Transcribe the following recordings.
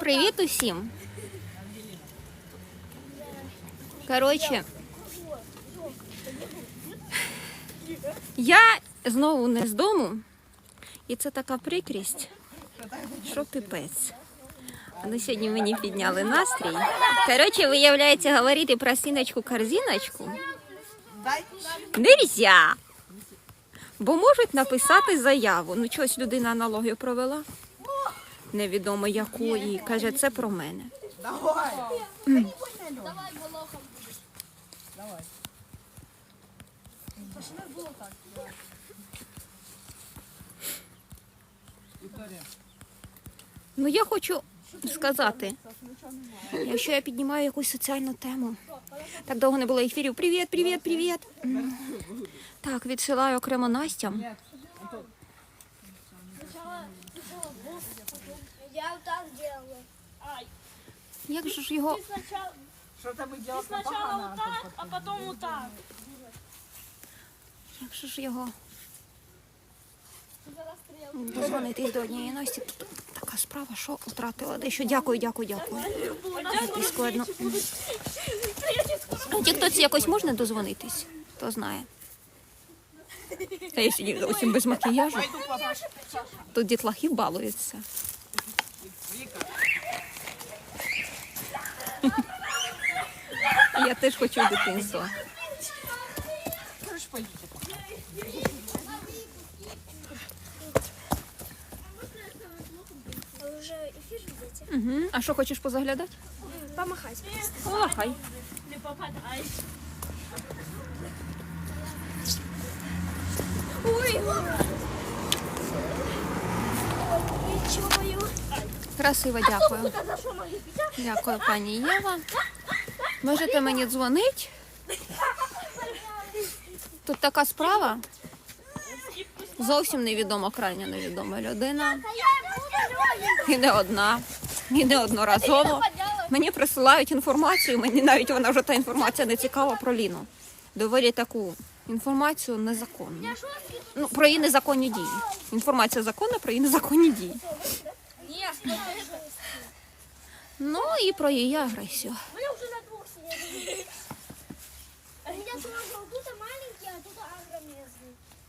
Привіт усім. Коротше, я знову не з дому, і це така прикрість, що піпець. Вони сьогодні мені підняли настрій. Коротше, виявляється, говорити про сіночку-корзиночку нельзя. Бо можуть написати заяву. Ну, чогось людина аналогію провела. Невідомо якої. Каже, це про мене. Давай. Давай, Волоха. Давай. Вікторія. Ну, я хочу сказати, якщо я піднімаю якусь соціальну тему. Так довго не було ефірів. Привіт, привіт, привіт. Так, відсилаю окремо Настям. Ні. Антон, Я вот так делала. Ай. Як же ж його. Ты сначала, Що там ты робити сначала вот так, а потом вот так. Як же ж його. Дозвонитись до однієї Насті. Тут така справа, що втратила дещо. Дякую, дякую, дякую. І складно. А тіктоці якось можна дозвонитись? Хто знає. Та я сидів зовсім без макіяжу. Тут дітлахи балуються. Віка. Я теж хочу дитинство. А? Угу. Що хочеш позаглядати? Помахать. О, хай. Не попадай. Ой. Красиво, дякую. Дякую, пані Єва. Можете мені дзвонити. Тут така справа. Зовсім невідома, крайня невідома людина. І не одна, і не одноразово. Мені присилають інформацію, мені навіть вона вже та інформація не цікава про Ліну. Доволі таку інформацію незаконну. Ну, про її незаконні дії. Інформація законна про її незаконні дії. Нет, Ну і про її агресію. Мы уже на двух сидели. У меня тоже тут маленький, а тут огромный.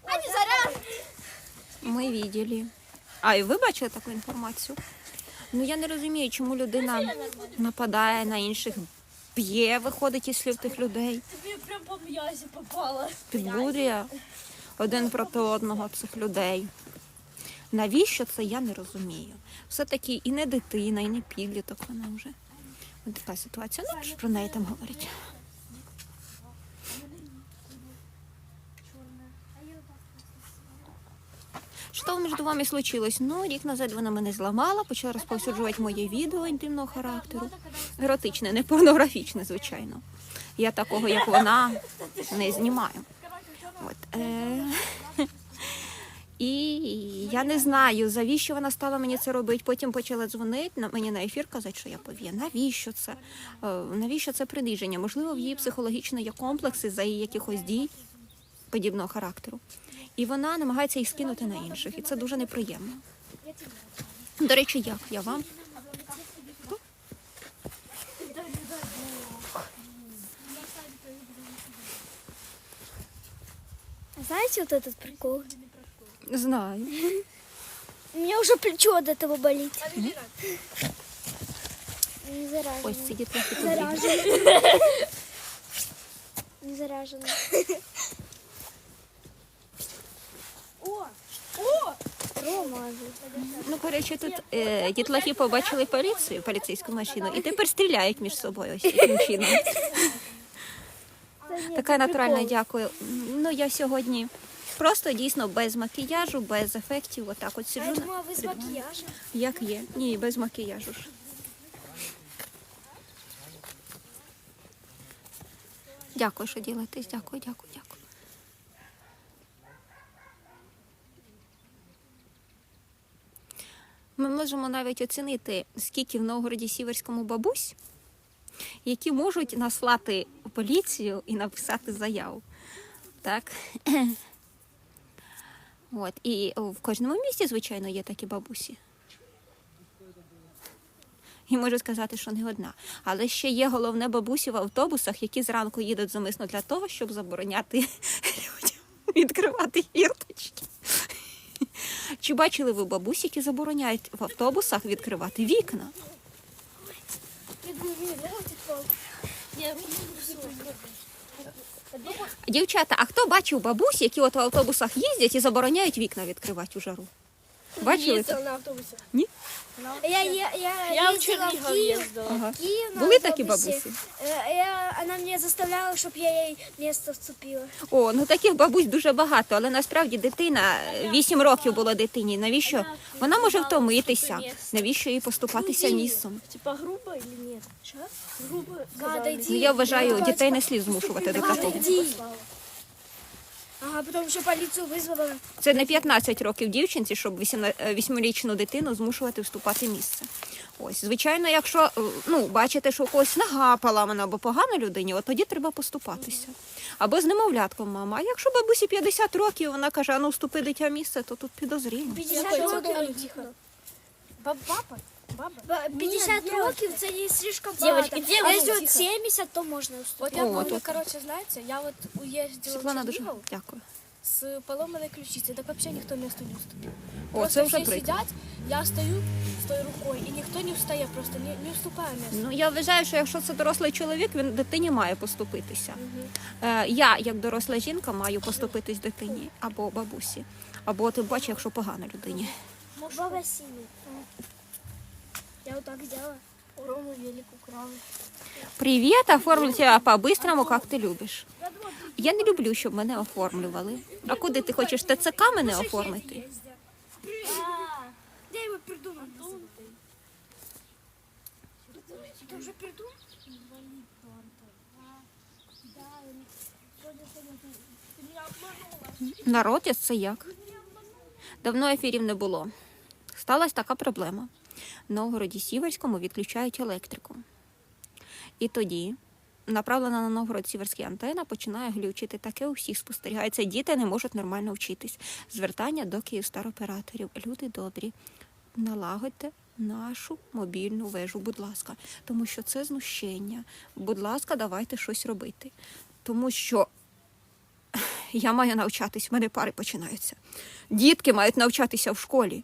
Они заряжены. Ми видели. А і ви бачили таку інформацію? Ну я не розумію, чому людина нападає на інших, б'є, виходить із слів тих людей, Тебе прям по м'язі попало. підбурює один проти одного цих людей. Навіщо це я не розумію. Все-таки і не дитина, і не підліток вона вже. Ось така ситуація. Ну, про неї там говорять. Що між вами случилось? Ну, рік назад вона мене зламала, почала розповсюджувати моє відео інтимного характеру. Еротичне, не порнографічне, звичайно. Я такого, як вона, не знімаю. От, е- І я не знаю, завіщо вона стала мені це робити. Потім почала дзвонити на мені на ефір, казати, що я пов'є. Навіщо це? Е, Навіщо це приниження? Можливо, в її психологічно є комплекси за її якихось дій подібного характеру. І вона намагається їх скинути на інших. І це дуже неприємно. До речі, як я вам? Знаете вот этот прикол? Знаю. У меня уже плечо от этого болит. Не заражено. Ось ці трохи побігли. Заражено. Не заражено. О! О! Рома. Ну, коротше, тут е, дітлахи побачили поліцію, поліцейську машину, і тепер стріляють між собою ось таким чином. Така натуральна, дякую. Ну, я сьогодні просто дійсно без макіяжу, без ефектів. Отак от А сиджу. я думала, вы с макияжем. Як є? Ні, без макіяжу ж. Дякую, що ділитесь. Дякую, дякую, дякую. Ми можемо навіть оцінити, скільки в Новгороді Сіверському бабусь, які можуть наслати поліцію і написати заяву. Так. От. І в кожному місті, звичайно, є такі бабусі. І можу сказати, що не одна. Але ще є головне бабусі в автобусах, які зранку їдуть замисно для того, щоб забороняти людям відкривати фірточки. Чи бачили ви бабусі, які забороняють в автобусах відкривати вікна? Дівчата, а хто бачив бабусь, які от в автобусах їздять і забороняють вікна відкривати у жару? Бачили? це? на автобусе. Ні? Я, я, я, Я в ездила в Чернігов Киев. їздила. Ага. Киев на Були такі автобусе. бабусі? Э, Я, она меня заставляла, чтобы я ей место вцепила. О, ну таких бабусь дуже багато, але насправді дитина 8 років було дитині. Навіщо? Вона може втомитися. Навіщо їй поступатися місцем? Типа грубо или нет? Грубо. Ну я вважаю, дітей не слід змушувати до такого. Ага, потом еще полицию вызвала. Це не 15 років дівчинці, щоб 8-річну дитину змушувати вступати місце. Ось, звичайно, якщо е, ну, бачите, що у когось нога поламана або погана людині, от тоді треба поступатися. Або з немовлятком мама. А якщо бабусі 50 років, вона каже, а ну вступи дитя в місце, то тут підозріло. 50 років. Баба? Баба? Ба- 50 років це не слишком Девочки, багато. девочки, А якщо тихо. 70, то можна уступити. Вот я помню, тут. короче, знаете, я вот уездила Світлана в дуже Чернигов дякую. с поломанной ключицей, так вообще никто место не уступил. О, Просто вже все я стою с той рукой, и никто не встает, просто не, не уступая место. Ну я вважаю, що якщо це дорослий чоловік, він дитині має поступитися. Е, я, як доросла жінка, маю поступитись дитині або бабусі, або тим паче, якщо погано людині. Баба синий. Я вот так сделала. Рому велик украл. Привіт, оформлю тебе по-быстрому, як ти любиш. Я не люблю, щоб мене оформлювали. А куди ти хочеш ТЦК мене оформити? Я его придумал. Ты уже придумал? Народець це як? Давно ефірів не було. Сталася така проблема. Новгороді Сіверському відключають електрику. І тоді направлена на Новгород Сіверський антена починає глючити. Таке у всіх спостерігається. Діти не можуть нормально вчитись. Звертання до Київстароператорів. Люди добрі, налагодьте нашу мобільну вежу, будь ласка, тому що це знущення. Будь ласка, давайте щось робити. Тому що я маю навчатись, в мене пари починаються. Дітки мають навчатися в школі.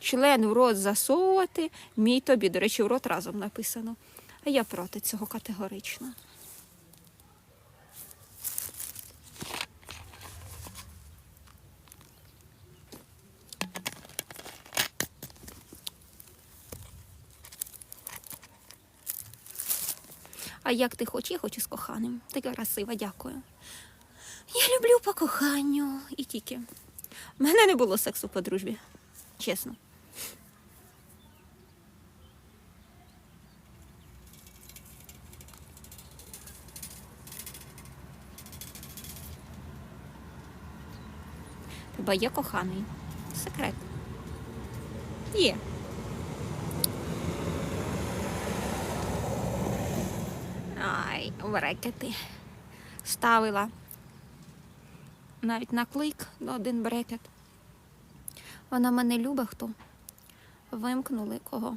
Член в рот засовувати, мій тобі, до речі, в рот разом написано. А я проти цього категорично. А як ти хочеш? Я хочу з коханим. Така красива, дякую. Я люблю по коханню і тільки. У мене не було сексу по дружбі. Чесно. Тебе є коханий. Секрет. Є. Ай, брекети. Ставила навіть на клик один брекет. Вона мене любить хто? Вимкнули кого?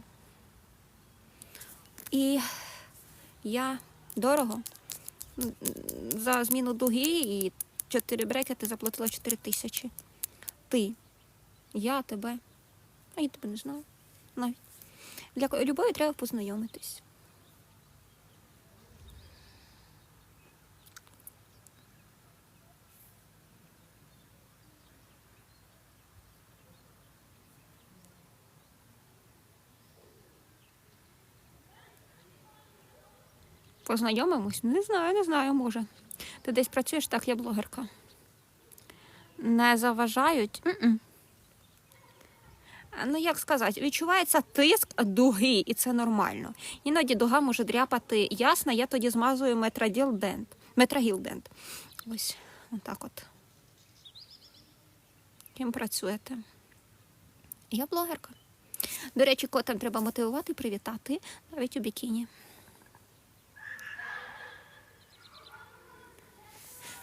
І я дорого за зміну дуги і чотири брекети заплатила 4 тисячі. Ти, я тебе, а я тебе не знаю. Навіть. Для любові треба познайомитись. Познайомимось? Не знаю, не знаю, може. Ти десь працюєш, так, я блогерка. Не заважають? М-м. А, Ну, як сказати, відчувається тиск дуги, і це нормально. Іноді дуга може дряпати ясно, я тоді змазую метраділ дент. Метрагіл. Ось, отак от. Ким працюєте? Я блогерка. До речі, котам треба мотивувати, привітати навіть у бікіні.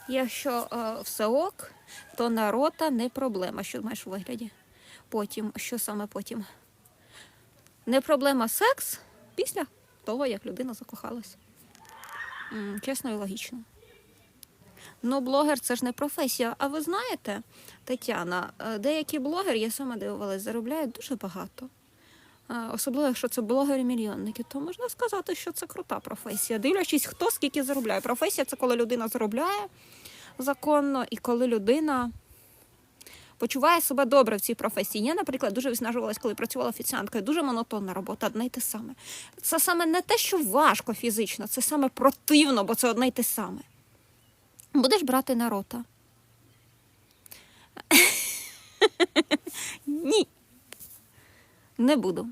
Якщо е, все ок, то на рота не проблема. Що маєш у вигляді? Потім, що саме потім? Не проблема секс після того, як людина закохалась. Чесно і логічно. Ну, блогер це ж не професія. А ви знаєте, Тетяна, е, деякі блогери, я сама дивувалась, заробляють дуже багато. Е, Особливо, якщо це блогери-мільйонники, то можна сказати, що це крута професія. Дивлячись, хто скільки заробляє. Професія це коли людина заробляє законно і коли людина почуває себе добре в цій професії. Я, наприклад, дуже виснажувалась, коли працювала офіціанткою. Дуже монотонна робота, одне й те саме. Це саме не те, що важко фізично, це саме противно, бо це одне й те саме. Будеш брати на рота? Ні. Не буду.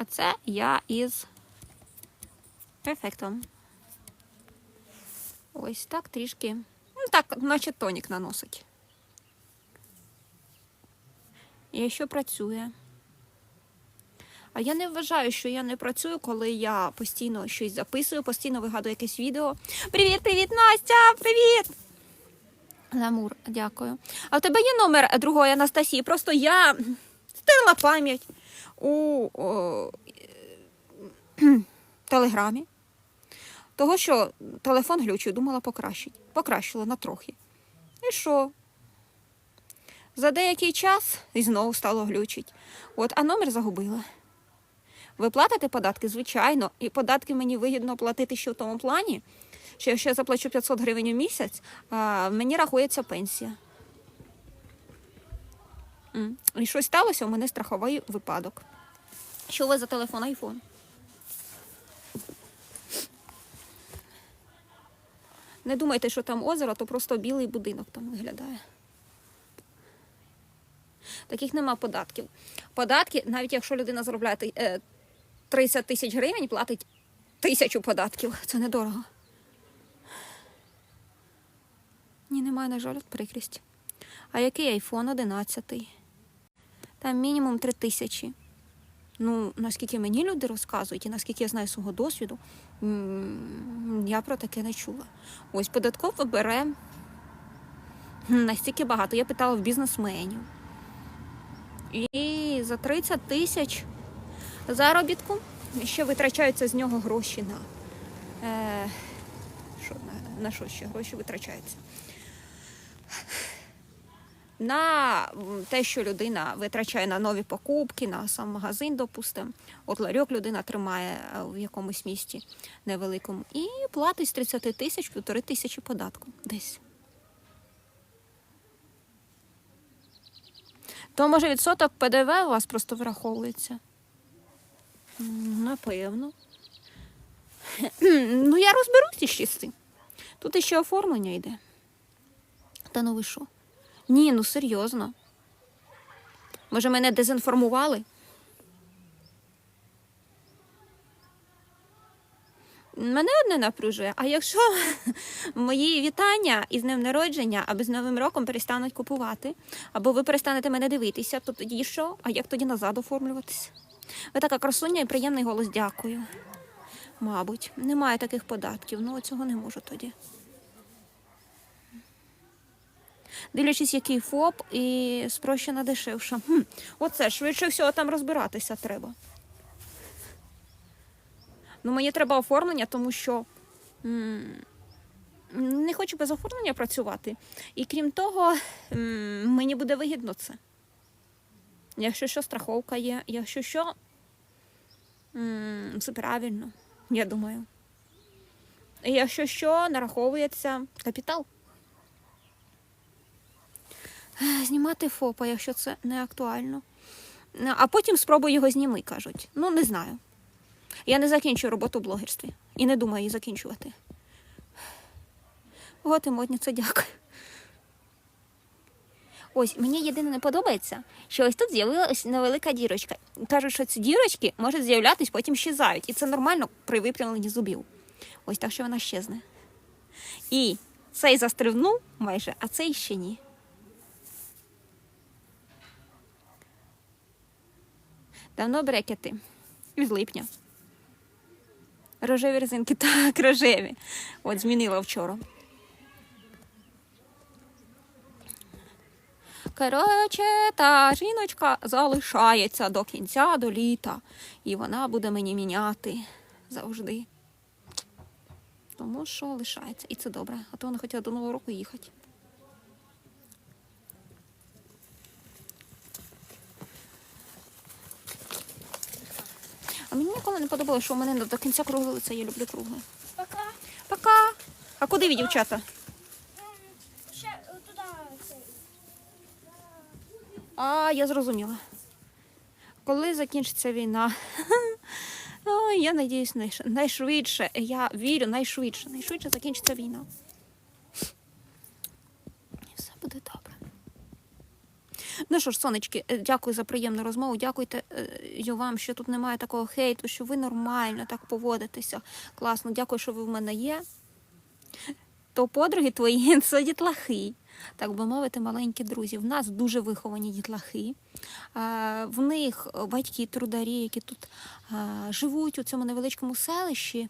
А це я із ефектом. Ось так трішки. Ну так, наче тонік наносить. І що працює. А я не вважаю, що я не працюю, коли я постійно щось записую, постійно вигадую якесь відео. Привіт, привіт, Настя! Привіт! Ламур, дякую. А в тебе є номер другої Анастасії? Просто я стерла пам'ять у о, телеграмі. Того, що телефон глючив, думала покращить. Покращила на трохи. І що? За деякий час і знову стало глючить. От, а номер загубила. Ви платите податки, звичайно, і податки мені вигідно платити ще в тому плані, що якщо я заплачу 500 гривень у місяць, а, мені рахується пенсія. І щось сталося, у мене страховий випадок. Що у вас за телефон iPhone? Не думайте, що там озеро, то просто білий будинок там виглядає. Таких нема податків. Податки, навіть якщо людина заробляє е, 30 тисяч гривень, платить тисячу податків. Це недорого. Ні, немає, на жаль, прикрість. А який айфон 11? Там мінімум 3 тисячі. Ну, наскільки мені люди розказують, і наскільки я знаю свого досвіду, я про таке не чула. Ось податково бере настільки багато. Я питала в бізнесменів. І за 30 тисяч заробітку ще витрачаються з нього гроші на. Е, що, на, на що ще гроші витрачаються? На те, що людина витрачає на нові покупки, на сам магазин, допустимо. От ларьок людина тримає е, в якомусь місті невеликому і платить з 30 тисяч півтори тисячі податку десь. То може відсоток ПДВ у вас просто враховується? Напевно. Ну, я розберусь іще з цим. Тут іще оформлення йде. Та ну ви що? Ні, ну серйозно. Може, мене дезінформували? Мене одне напружує. А якщо мої вітання із днем народження або з Новим роком перестануть купувати, або ви перестанете мене дивитися, то тоді що? А як тоді назад оформлюватися? Ви така красуня і приємний голос, дякую. Мабуть, немає таких податків. Ну, цього не можу тоді. Дивлячись, який ФОП і спрощена дешевша. Хм, оце швидше всього там розбиратися треба. Ну, мені треба оформлення, тому що м, не хочу без оформлення працювати. І крім того, м, мені буде вигідно це. Якщо що, страховка є, якщо що, м, все правильно, я думаю. І якщо що, нараховується капітал. Знімати ФОПа, якщо це не актуально. А потім спробуй його зніми, кажуть. Ну, не знаю. Я не закінчую роботу в блогерстві і не думаю її закінчувати. От і модниця, дякую. Ось мені єдине не подобається, що ось тут з'явилася невелика дірочка. Кажуть, що ці дірочки можуть з'являтись, потім щезають. І це нормально при випрямленні зубів. Ось так, що вона щезне. І цей застрибнув майже, а цей ще ні. Давно брекети. Від липня. Рожеві резинки, так, рожеві. От змінила вчора. Коротше, та жіночка залишається до кінця, до літа. І вона буде мені міняти завжди. Тому що лишається. І це добре. А то вона хотіла до Нового року їхати. А мені ніколи не подобалося, що у мене до кінця кругле лице. Я люблю кругле. Пока. Пока. А куди ви, дівчата? Ще е, туди. А, я зрозуміла. Коли закінчиться війна? Я надіюсь, найшвидше. Я вірю, найшвидше. Найшвидше закінчиться війна. І все буде добре. Ну що ж, сонечки, е, дякую за приємну розмову. Дякуйте е, вам, що тут немає такого хейту, що ви нормально так поводитеся. Класно, дякую, що ви в мене є. То подруги твої це дітлахи, так би мовити, маленькі друзі. В нас дуже виховані дітлахи. Е, В них батьки трударі, які тут живуть у цьому невеличкому селищі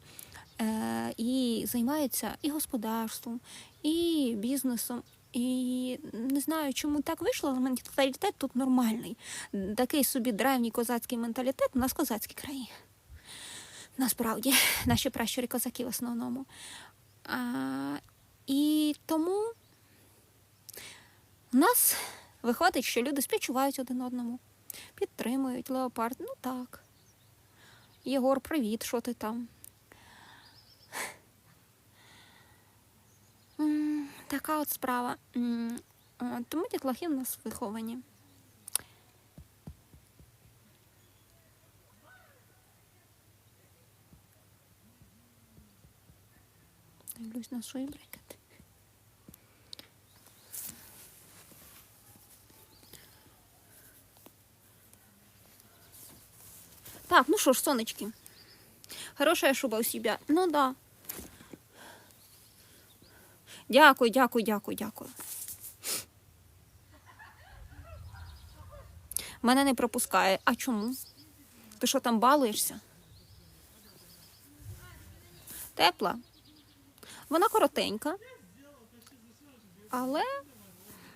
і займаються і господарством, і бізнесом. І не знаю, чому так вийшло, але менталітет тут нормальний. Такий собі древній козацький менталітет, у нас козацькі краї. Насправді, наші пращури козаки в основному. А, і тому у нас виходить, що люди співчувають один одному, підтримують леопард. Ну так. Єгор, привіт, що ти там? Така от справа. М, о, Тому дітлахи в нас виховані. Дивлюсь на свої брекети. Так, ну що ж, сонечки. Хорошая шуба у себя. Ну да. Дякую, дякую, дякую, дякую. Мене не пропускає. А чому? Ти що там балуєшся? Тепла. Вона коротенька. Але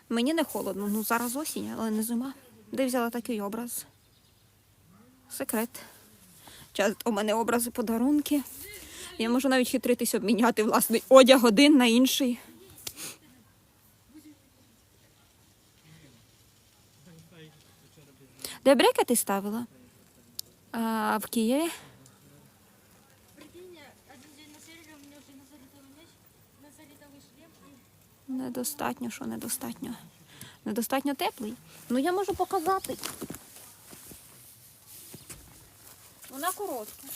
мені не холодно. Ну, зараз осінь, але не зима. Де взяла такий образ? Секрет. Часто у мене образи подарунки. Я можу навіть хитритись обміняти власний одяг один на інший. Де брекети ставила? А, в Києві. Недостатньо, що недостатньо. Недостатньо теплий. Ну я можу показати. Вона коротка.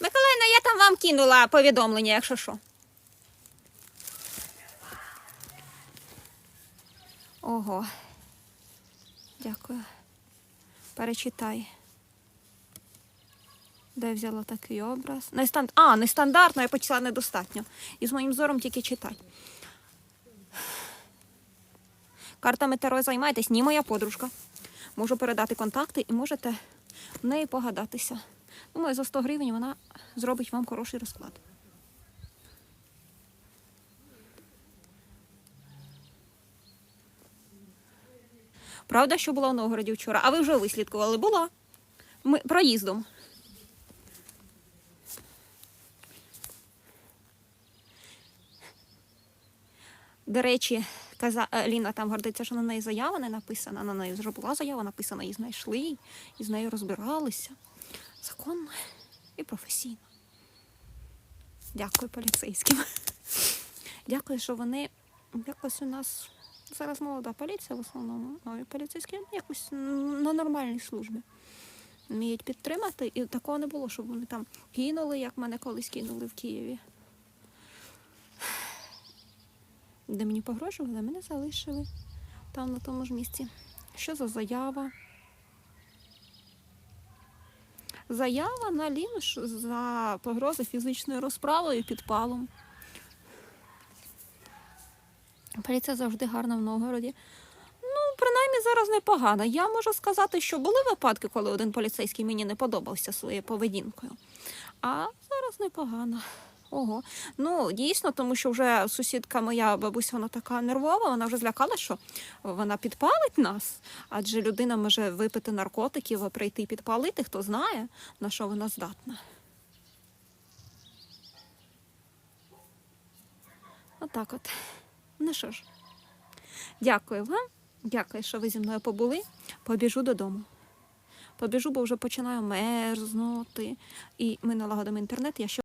Миколаївна, я там вам кинула повідомлення, якщо що. Ого. Дякую. Перечитай. Де я взяла такий образ? Нестан... А, нестандартно, я почала недостатньо. І з моїм зором тільки читати. Картами Таро займайтесь, ні, моя подружка. Можу передати контакти і можете в неї погадатися. Думаю, за 100 гривень вона зробить вам хороший розклад. Правда, що була в Новгороді вчора? А ви вже вислідкували? Була. Ми проїздом. До речі, каза... е, Ліна там гордиться, що на неї заява не написана. На неї вже була заява написана, її знайшли, і з нею розбиралися. Законно і професійно. Дякую поліцейським. Дякую, що вони якось у нас зараз молода поліція в основному, а і поліцейські якось на нормальній службі. Вміють підтримати, і такого не було, щоб вони там кинули, як мене колись кинули в Києві. де мені погрожували, мене залишили там на тому ж місці. Що за заява? Заява на лінш за погрози фізичною розправою підпалом. Поліція завжди гарна в Новгороді. Ну, принаймні зараз непогана. Я можу сказати, що були випадки, коли один поліцейський мені не подобався своєю поведінкою. А зараз непогано. Ого. Ну, дійсно, тому що вже сусідка моя бабуся, вона така нервова, вона вже злякала, що вона підпалить нас. Адже людина може випити наркотиків, а прийти підпалити, хто знає, на що вона здатна. Отак от. Ну що ж, дякую вам. Дякую, що ви зі мною побули. Побіжу додому. Побіжу, бо вже починаю мерзнути. І ми налагодимо інтернет. Я ще